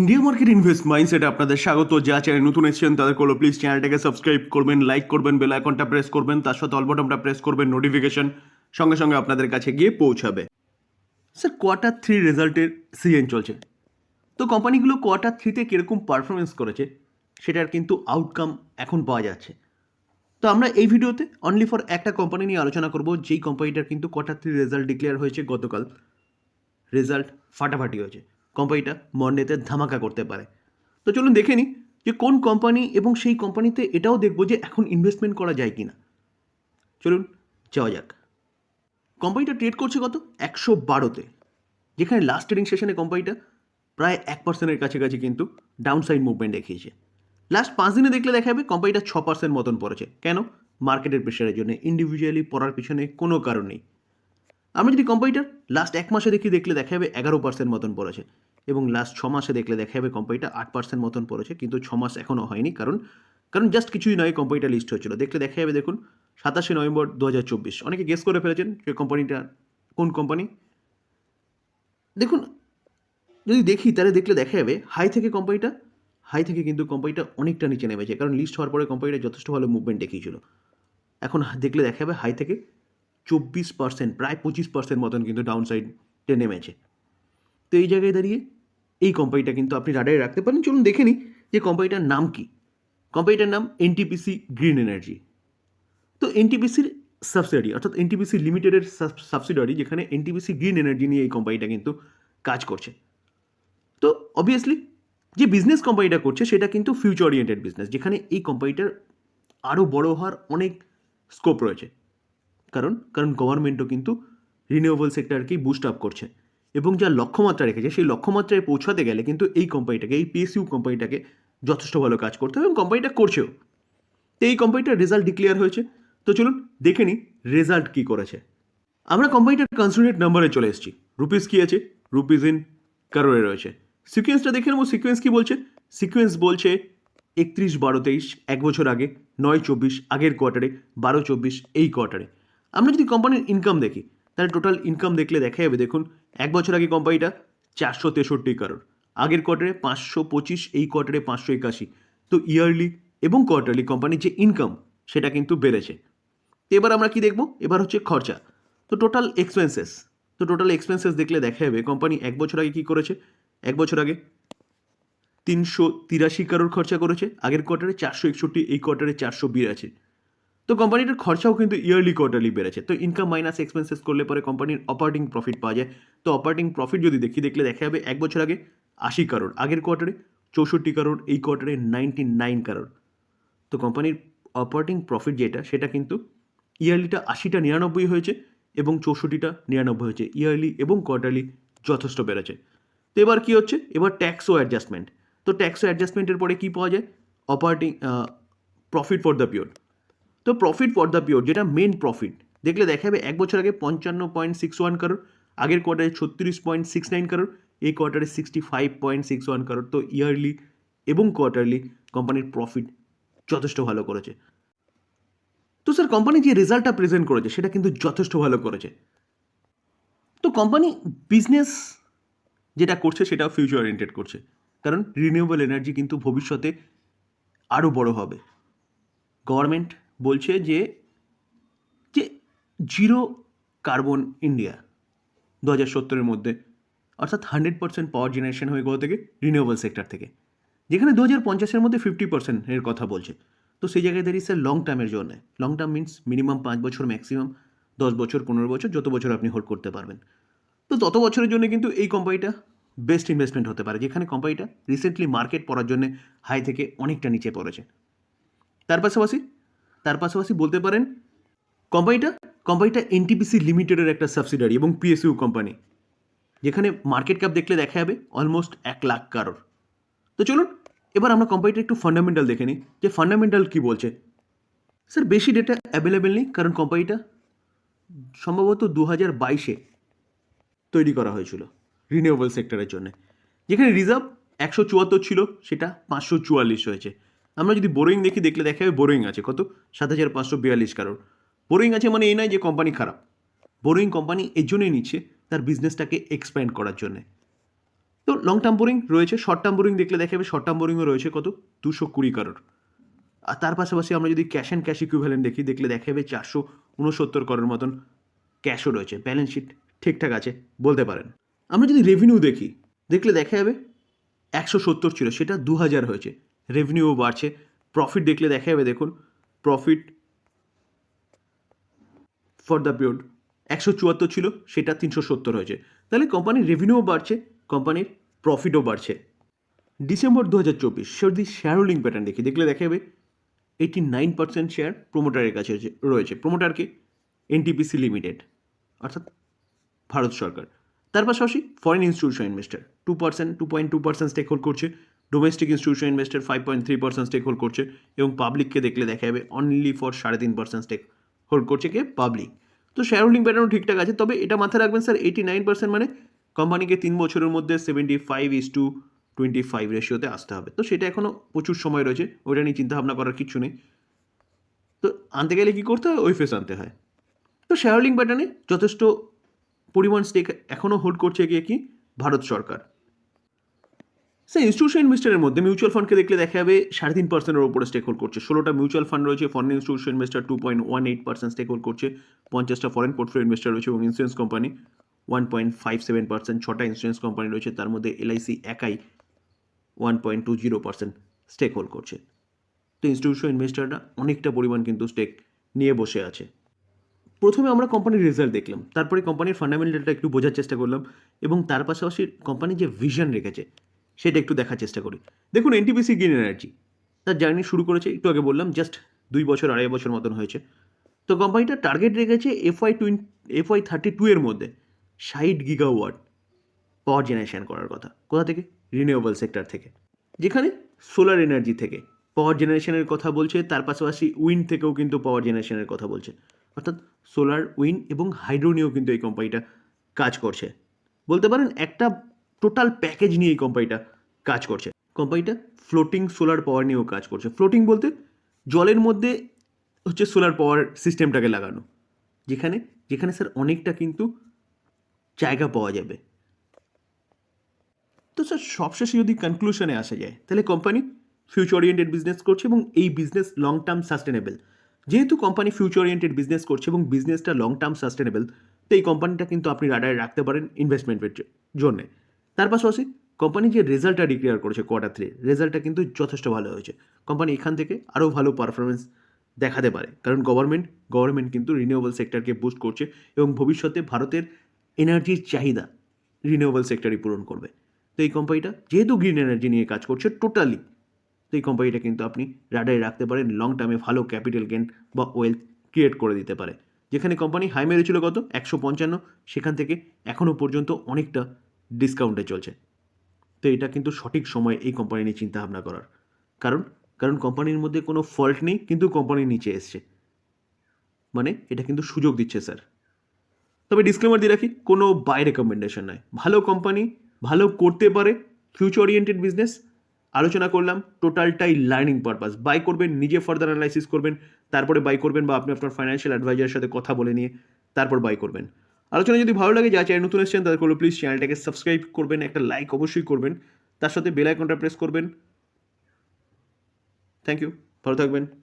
India market invest মাইন্ডসেটে আপনাদের স্বাগত। যা চ্যানেল নতুন এসেছেন, তাদের করল প্লিজ চ্যানেলটাকে সাবস্ক্রাইব করবেন লাইক করবেন বেল আইকনটা প্রেস করবেন, তার সাথে অল বটনটা প্রেস করবেন নোটিফিকেশন সঙ্গে সঙ্গে আপনাদের কাছে গিয়ে পৌঁছাবে। স্যার কোয়ার্টার থ্রি রেজাল্টের সিজন চলছে। তো কোম্পানিগুলো কোয়ার্টার থ্রিতে কীরকম পারফরমেন্স করেছে, সেটার কিন্তু আউটকাম এখন পাওয়া যাচ্ছে। তো আমরা এই ভিডিওতে অনলি ফর একটা কোম্পানি নিয়ে আলোচনা করব, যেই কোম্পানিটার কিন্তু কোয়ার্টার থ্রি রেজাল্ট ডিক্লেয়ার হয়েছে গতকাল। রেজাল্ট ফাটাফাটি হয়েছে। কোম্পানিটা মন্ডেতে ধামাকা করতে পারে। তো চলুন দেখে নিই যে কোন কোম্পানি এবং সেই কোম্পানিতে এটাও দেখব যে এখন ইনভেস্টমেন্ট করা যায় কি না চলুন যাওয়া যাক। কোম্পানিটা ট্রেড করছে কত? একশো বারোতে। যেখানে লাস্ট ট্রেডিং সেশনে কোম্পানিটা প্রায় এক পার্সেন্টের কাছাকাছি কিন্তু ডাউন সাইড মুভমেন্ট দেখিয়েছে। লাস্ট পাঁচ দিনে দেখলে দেখা যাবে কোম্পানিটা ছ পার্সেন্ট মতন পড়েছে। কেন? মার্কেটের প্রেশারের জন্য। ইন্ডিভিজুয়ালি পড়ার পিছনে কোনো কারণ নেই। আমরা যদি কোম্পানিটার লাস্ট এক মাসে দেখি দেখলে দেখা যাবে এগারো পার্সেন্ট মতন পড়েছে এবং লাস্ট ছ মাসে দেখলে দেখা যাবে কোম্পানিটা আট পার্সেন্ট মতন পড়েছে, কিন্তু ছ মাস এখনও হয়নি। কারণ কারণ জাস্ট কিছুই নয় কোম্পানিটা লিস্ট হয়েছিল। দেখলে দেখা যাবে দেখুন, সাতাশে নভেম্বর দু হাজার চব্বিশ। অনেকে গেস করে ফেলেছেন যে কোম্পানিটা কোন কোম্পানি দেখুন, যদি দেখি তাহলে দেখলে দেখা যাবে হাই থেকে কোম্পানিটা হাই থেকে কিন্তু কোম্পানিটা অনেকটা নিচে নেমেছে। কারণ লিস্ট হওয়ার পরে কোম্পানিটা যথেষ্ট ভালো মুভমেন্ট দেখিয়েছিল। এখন দেখলে দেখা যাবে হাই থেকে চব্বিশ পার্সেন্ট প্রায় পঁচিশ পার্সেন্ট মতন কিন্তু ডাউন সাইডে নেমেছে। তো এই জায়গায় দাঁড়িয়ে এই কোম্পানিটা কিন্তু আপনি রাডারে রাখতে পারেন। চলুন দেখে নিই যে কোম্পানিটার নাম কি। কোম্পানিটার নাম এনটিপিসি গ্রিন এনার্জি তো এনটিপিসির সাবসিডারি অর্থাৎ এনটিপিসি লিমিটেডের সাবসিডারি যেখানে এনটিপিসি গ্রিন এনার্জি নিয়ে এই কোম্পানিটা কিন্তু কাজ করছে। তো অবভিয়াসলি যে বিজনেস কোম্পানিটা করছে, সেটা কিন্তু ফিউচার ওরিয়েন্টেড বিজনেস যেখানে এই কোম্পানিটার আরও বড় হওয়ার অনেক স্কোপ রয়েছে। কারণ কারণ গভর্নমেন্টও কিন্তু রিনিউয়েবল সেক্টরকেই বুস্ট আপ করছে। এবং যা লক্ষ্যমাত্রা রেখেছে, সেই লক্ষ্যমাত্রায় পৌঁছাতে গেলে কিন্তু এই কোম্পানিটাকে এই পিএসইউ কোম্পানিটাকে যথেষ্ট ভালো কাজ করতে হবে এবং কোম্পানিটা করছেও। তো এই কোম্পানিটার রেজাল্ট ডিক্লেয়ার হয়েছে। তো চলুন দেখে নিই রেজাল্ট কী করেছে। আমরা কোম্পানিটার কনসোলিডেট নাম্বারে চলে এসেছি। রুপিস কী আছে? রুপিস ইন কারোরে রয়েছে। সিকোয়েন্সটা দেখে নেব সিকোয়েন্স কী বলছে? সিকোয়েন্স বলছে একত্রিশ বারো তেইশ, এক বছর আগে, নয় চব্বিশ, আগের কোয়ার্টারে বারো চব্বিশ, এই কোয়ার্টারে আমরা যদি কোম্পানির ইনকাম দেখি, তাহলে টোটাল ইনকাম দেখলে দেখা যাবে দেখুন, এক বছর আগে কোম্পানিটা চারশো তেষট্টি কারোর আগের কোয়ার্টারে পাঁচশো পঁচিশ, এই কোয়ার্টারে পাঁচশো একাশি। তো ইয়ারলি এবং কোয়ার্টারলি কোম্পানির যে ইনকাম সেটা কিন্তু বেড়েছে। এবার আমরা কি দেখব? এবার হচ্ছে খরচা। তো টোটাল এক্সপেন্সেস তো টোটাল এক্সপেন্সেস দেখলে দেখা যাবে কোম্পানি এক বছর আগে কী করেছে? এক বছর আগে তিনশো তিরাশি কারোর খরচা করেছে, আগের কোয়ার্টারে চারশো একষট্টি, এই কোয়ার্টারে চারশো বিরাশি। তো কোম্পানিটার খরচাও কিন্তু ইয়ারলি কোয়ার্টারলি বেড়েছে। তো ইনকাম মাইনাস এক্সপেন্সেস করলে পরে কোম্পানির অপারেটিং প্রফিট পাওয়া যায়। তো অপারেটিং প্রফিট যদি দেখি, দেখলে দেখা যাবে এক বছর আগে আশি কারোর আগের কোয়ার্টারে চৌষট্টি কারোর এই কোয়ার্টারে নাইনটি নাইন কারোর তো কোম্পানির অপারেটিং প্রফিট যেটা, সেটা কিন্তু ইয়ারলিটা আশিটা নিরানব্বই হয়েছে এবং চৌষট্টিটা নিরানব্বই হয়েছে। ইয়ারলি এবং কোয়ার্টারলি যথেষ্ট বেড়েছে। তো এবার কী হচ্ছে? এবার ট্যাক্স ও অ্যাডজাস্টমেন্ট তো ট্যাক্স ও অ্যাডজাস্টমেন্টের পরে কী পাওয়া যায়? Operating profit for the pure তো প্রফিট ফর দ্য পিওর যেটা মেন প্রফিট দেখলে দেখা যাবে এক বছর আগে পঞ্চান্ন পয়েন্ট সিক্স ওয়ান কারোর আগের কোয়ার্টারে ছত্রিশ পয়েন্ট সিক্স নাইন কারোর এই কোয়ার্টারে sixty five point six one crore তো ইয়ারলি এবং কোয়ার্টারলি কোম্পানির প্রফিট যথেষ্ট ভালো করেছে। তো স্যার কোম্পানি যে রেজাল্টটা প্রেজেন্ট করেছে, সেটা কিন্তু যথেষ্ট ভালো করেছে। তো কোম্পানি বিজনেস যেটা করছে সেটা ফিউচার ওরিয়েন্টেড করছে। কারণ রিনিউয়েবল এনার্জি কিন্তু ভবিষ্যতে আরও বড় হবে। গভর্নমেন্ট বলছে যে যে জিরো কার্বন ইন্ডিয়া দু হাজার সত্তরের মধ্যে, অর্থাৎ হান্ড্রেড পার্সেন্ট পাওয়ার জেনারেশন হয়ে কোথা থেকে রিনিউয়েবল সেক্টর থেকে। যেখানে দু হাজার পঞ্চাশের মধ্যে ফিফটি পার্সেন্টের কথা বলছে। তো সেই জায়গায় দাঁড়িয়ে স্যার লং টার্মের জন্য। লং টার্ম মিনস মিনিমাম পাঁচ বছর ম্যাক্সিমাম দশ বছর, পনেরো বছর, যত বছর আপনি হোল্ড করতে পারবেন। তো তত বছরের জন্য কিন্তু এই কোম্পানিটা বেস্ট ইনভেস্টমেন্ট হতে পারে। যেখানে কোম্পানিটা রিসেন্টলি মার্কেট পড়ার জন্য হাই থেকে অনেকটা নিচে পড়েছে। তার পাশাপাশি তার পাশাপাশি বলতে পারেন, কোম্পানিটা কোম্পানিটা এনটিপিসি লিমিটেডের একটা সাবসিডারি এবং পিএসইউ কোম্পানি যেখানে মার্কেট ক্যাপ দেখলে দেখা যাবে অলমোস্ট এক লাখ কারোর। তো চলুন, এবার আমরা কোম্পানিটার একটু ফান্ডামেন্টাল দেখে নিই। যে ফান্ডামেন্টাল কী বলছে? স্যার, বেশি ডেটা অ্যাভেলেবেল নেই, কারণ কোম্পানিটা সম্ভবত দু হাজার বাইশে তৈরি করা হয়েছিল রিনিউয়েবল সেক্টরের জন্য। যেখানে রিজার্ভ একশো চুয়াত্তর ছিল, সেটা পাঁচশো চুয়াল্লিশ হয়েছে। আমরা যদি বোরিং দেখি, দেখলে দেখা যাবে বোরিং আছে। কত? সাত হাজার পাঁচশো বিয়াল্লিশ কারোর বোরিং আছে মানে এই নয় যে কোম্পানি খারাপ। বোরিং কোম্পানি এর জন্যই নিচ্ছে তার বিজনেসটাকে এক্সপ্যান্ড করার জন্যে। তো লং টার্ম বোরিং রয়েছে শর্ট টার্ম বোরিং দেখলে দেখা যাবে শর্ট টার্ম বোরিংও রয়েছে কত? দুশো কুড়ি কারোর আর তার পাশাপাশি আমরা যদি ক্যাশ অ্যান্ড ক্যাশ ইকুইভ্যালেন্ট দেখি, দেখলে দেখা যাবে চারশো উনসত্তর করোর মতন ক্যাশও রয়েছে। ব্যালেন্স শিট ঠিকঠাক আছে বলতে পারেন। আমরা যদি রেভিনিউ দেখি, দেখলে দেখা যাবে একশো সত্তর ছিল, সেটা দু হাজার হয়েছে। রেভিনিউও বাড়ছে। প্রফিট দেখলে দেখা যাবে দেখুন। প্রফিট ফর দ্য পিরিয়ড একশো চুয়াত্তর ছিল, সেটা তিনশো সত্তর হয়েছে। তাহলে কোম্পানির রেভিনিউও বাড়ছে কোম্পানির প্রফিটও বাড়ছে। ডিসেম্বর দু হাজার চব্বিশ যদি শেয়ার হোল্ডিং প্যাটার্ন দেখি। দেখলে দেখা যাবে এইটি নাইন পার্সেন্ট শেয়ার প্রোমোটারের কাছে রয়েছে- প্রোমোটারকে এনটিপিসি লিমিটেড অর্থাৎ ভারত সরকার। তার পাশাপাশি foreign institution investor two percent two point two percent stake hold করছে। Domestic institution investor five point three percent stake hold করছে এবং পাবলিককে দেখলে দেখা যাবে অনলি ফর সাড়ে তিন পার্সেন্ট স্টেক হোল্ড করছে কে পাবলিক তো শেয়ার হোল্ডিং প্যাটার্নও ঠিকঠাক আছে, তবে এটা মাথায় রাখবেন স্যার এইটি নাইন পার্সেন্ট মানে কোম্পানিকে তিন বছরের মধ্যে seventy five is to twenty five রেশিওতে আসতে হবে। তো সেটা এখনও প্রচুর সময় রয়েছে, ওইটা নিয়ে চিন্তাভাবনা করার কিছু নেই। তো আনতে গেলে কী করতে হয়? ওই ফেস আনতে হয়। তো শেয়ার হোল্ডিং প্যাটার্নে যথেষ্ট পরিমাণ স্টেক এখনও হোল্ড করছে গিয়ে কি? ভারত সরকার। স্যার ইনস্টিটিউশন ইনভেস্টারের মধ্যে মিউচুয়াল ফান্ডকে দেখলে দেখা যাবে সাড়ে তিন পার্সেন্টের উপরে স্টেক হোল্ড করছে। ষোলোটা মিউচুয়াল ফান্ড রয়েছে foreign institution investor two point one eight percent stake hold করছে, পঞ্চাশটা ফরেন পোর্টফোলিও ইনভেস্টার রয়েছে এবং insurance company one point five seven percent ছটা ইন্স্যুরেন্স কোম্পানি রয়েছে, তার মধ্যে এলআইসি একাই one point two zero percent stake hold করছে। তো ইনস্টিটিউশন ইনভেস্টাররা অনেকটা পরিমাণ কিন্তু স্টেক নিয়ে বসে আছে। প্রথমে আমরা কোম্পানির রেজাল্ট দেখলাম, তারপরে কোম্পানির ফান্ডামেন্টালটা একটু বোঝার চেষ্টা করলাম এবং তার পাশাপাশি কোম্পানি যে ভিশন রেখেছে সেটা একটু দেখার চেষ্টা করি। দেখুন এনটিপিসি গ্রিন এনার্জি তার জার্নি শুরু করেছে, একটু আগে বললাম জাস্ট দুই বছর, আড়াই বছর মতন হয়েছে। তো কোম্পানিটা টার্গেট রেখেছে FY twin FY thirty two এর মধ্যে, ষাট গিগাওয়াট পাওয়ার জেনারেশন করার কথা। কোথা থেকে? রিনিউয়েবল সেক্টর থেকে। যেখানে সোলার এনার্জি থেকে পাওয়ার জেনারেশনের কথা বলছে, তার পাশাপাশি উইন্ড থেকেও কিন্তু পাওয়ার জেনারেশনের কথা বলছে। অর্থাৎ সোলার উইন্ড এবং হাইড্রো নিয়েও কিন্তু এই কোম্পানিটা কাজ করছে। বলতে পারেন, একটা টোটাল প্যাকেজ নিয়ে এই কোম্পানিটা কাজ করছে। কোম্পানিটা ফ্লোটিং সোলার পাওয়ার নিয়েও কাজ করছে। ফ্লোটিং বলতে জলের মধ্যে হচ্ছে সোলার পাওয়ার সিস্টেমটাকে লাগানো। যেখানে যেখানে স্যার অনেকটা কিন্তু জায়গা পাওয়া যাবে। তো স্যার সবশেষে যদি কনক্লুশনে আসা যায়, তাহলে কোম্পানি ফিউচার ওরিয়েন্টেড বিজনেস করছে এবং এই বিজনেস লং টার্ম সাস্টেনেবল যেহেতু কোম্পানি ফিউচার ওরিয়েন্টেড বিজনেস করছে এবং বিজনেসটা লং টার্ম সাস্টেনেবল তো এই কোম্পানিটা কিন্তু আপনি রাডারে রাখতে পারেন ইনভেস্টমেন্টের জন্যে। তার পাশাপাশি কোম্পানি যে রেজাল্টটা ডিক্লেয়ার করেছে কোয়ার্টার থ্রি রেজাল্টটা কিন্তু যথেষ্ট ভালো হয়েছে। কোম্পানি এখান থেকে আরও ভালো পারফরমেন্স দেখাতে পারে। কারণ গভর্নমেন্ট গভর্নমেন্ট কিন্তু রিনিউয়েবল সেক্টরকে বুস্ট করছে এবং ভবিষ্যতে ভারতের এনার্জির চাহিদা রিনিউয়েবল সেক্টরই পূরণ করবে। তো এই কোম্পানিটা যেহেতু গ্রিন এনার্জি নিয়ে কাজ করছে টোটালি তো এই কোম্পানিটা কিন্তু আপনি রাডারে রাখতে পারেন লং টার্মে ভালো ক্যাপিটাল গেন বা ওয়েলথ ক্রিয়েট করে দিতে পারে। যেখানে কোম্পানি হাই মেরেছিল কত? একশো পঞ্চান্ন, সেখান থেকে এখনও পর্যন্ত অনেকটা ডিসকাউন্টে চলছে। তো এটা কিন্তু সঠিক সময় এই কোম্পানি নিয়ে চিন্তাভাবনা করার। কারণ কারণ কোম্পানির মধ্যে কোনো ফল্ট নেই, কিন্তু কোম্পানি নিচে এসছে। মানে এটা কিন্তু সুযোগ দিচ্ছে স্যার তবে ডিসক্লেমার দিয়ে রাখি, কোনো বাই রেকমেন্ডেশন নয় ভালো কোম্পানি ভালো করতে পারে ফিউচার ওরিয়েন্টেড বিজনেস আলোচনা করলাম টোটালটাই লার্নিং পারপাস বাই করবেন, নিজে ফার্দার অ্যানালাইসিস করবেন, তারপরে বাই করবেন বা আপনি আপনার ফাইন্যান্সিয়াল অ্যাডভাইজারের সাথে কথা বলে নিয়ে, তারপর বাই করবেন। আলোচনা যদি ভালো লাগে যা চ্যানেল নতুন এসেছেন, তাদের করলে প্লিজ চ্যানেলটাকে সাবস্ক্রাইব করবেন, একটা লাইক অবশ্যই করবেন। তার সাথে বেল আইকনটা প্রেস করবেন। থ্যাংক ইউ ভালো থাকবেন।